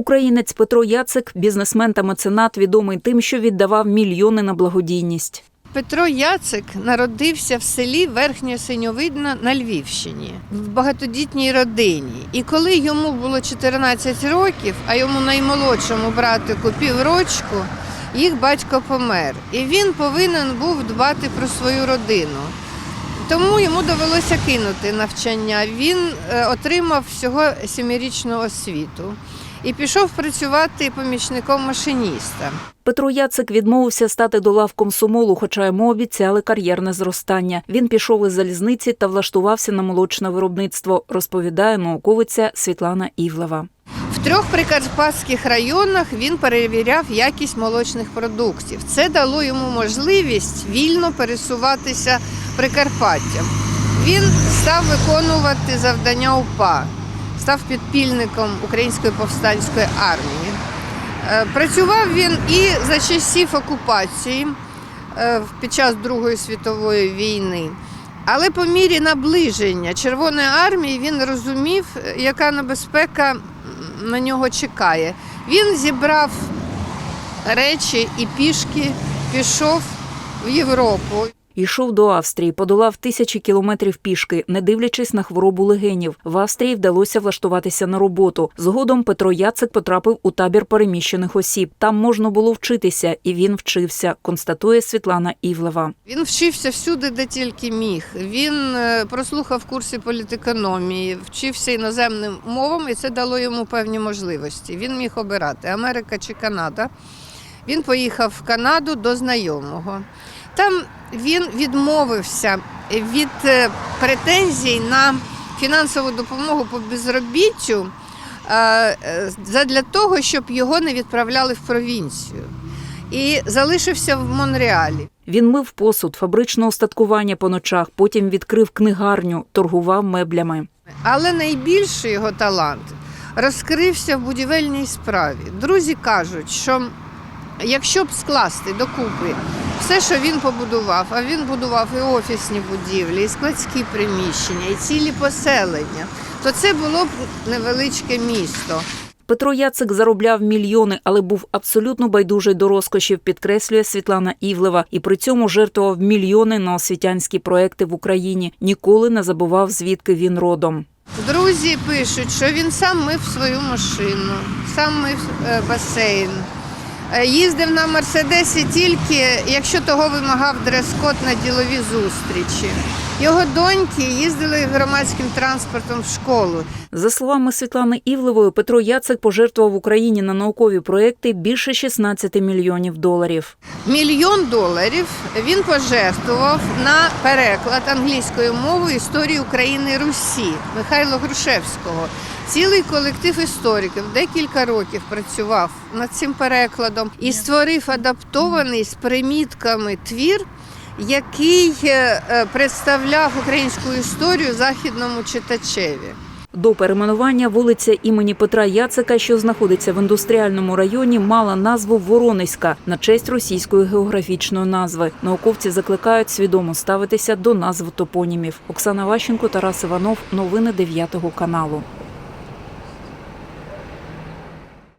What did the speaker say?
Українець Петро Яцик, бізнесмен та меценат, відомий тим, що віддавав мільйони на благодійність. Петро Яцик народився в селі Верхнє Синьовидно на Львівщині в багатодітній родині. І коли йому було 14 років, а йому наймолодшому братику піврочку, їх батько помер. І він повинен був дбати про свою родину. Тому йому довелося кинути навчання. Він е, отримав всього сімирічну освіту і пішов працювати помічником машиніста. Петро Яцик відмовився стати до лав комсомолу, хоча йому обіцяли кар'єрне зростання. Він пішов із залізниці та влаштувався на молочне виробництво, розповідає науковиця Світлана Івлева. В трьох прикарпатських районах він перевіряв якість молочних продуктів. Це дало йому можливість вільно пересуватися Прикарпаттям. Він став виконувати завдання УПА, став підпільником Української повстанської армії. Е, Працював він і за часів окупації е, під час Другої світової війни. Але по мірі наближення Червоної армії він розумів, яка небезпека на нього чекає. Він зібрав речі і пішки пішов в Європу. Йшов до Австрії, подолав тисячі кілометрів пішки, не дивлячись на хворобу легенів. В Австрії вдалося влаштуватися на роботу. Згодом Петро Яцик потрапив у табір переміщених осіб. Там можна було вчитися, і він вчився, констатує Світлана Івлева. Він вчився всюди, де тільки міг. Він е, прослухав курси політекономії, вчився іноземним мовам, і це дало йому певні можливості. Він міг обирати Америка чи Канада. Він поїхав в Канаду до знайомого. Там він відмовився від е, претензій на фінансову допомогу по безробіттю е, задля того, щоб його не відправляли в провінцію. І залишився в Монреалі. Він мив посуд, фабричне устаткування по ночах, потім відкрив книгарню, торгував меблями. Але найбільший його талант розкрився в будівельній справі. Друзі кажуть, що якщо б скласти докупи все, що він побудував, а він будував і офісні будівлі, і складські приміщення, і цілі поселення, то це було б невеличке місто. Петро Яцик заробляв мільйони, але був абсолютно байдужий до розкошів, підкреслює Світлана Івлева, і при цьому жертвував мільйони на освітянські проекти в Україні. Ніколи не забував, звідки він родом. Друзі пишуть, що він сам мив свою машину, сам мив е, басейн. Е, Їздив на Мерседесі тільки, якщо того вимагав дрес-код на ділові зустрічі. Його доньки їздили громадським транспортом в школу. За словами Світлани Івлевої, Петро Яцик пожертвував Україні на наукові проекти більше 16 мільйонів доларів. Мільйон доларів він пожертвував на переклад англійською мовою історії України Русі Михайла Грушевського. Цілий колектив істориків декілька років працював над цим перекладом і створив адаптований з примітками твір, який е, е, представляв українську історію західному читачеві. До перейменування вулиця імені Петра Яцика, що знаходиться в індустріальному районі, мала назву Воронезька на честь російської географічної назви. Науковці закликають свідомо ставитися до назв топонімів. Оксана Ващенко, Тарас Іванов. Новини 9 каналу.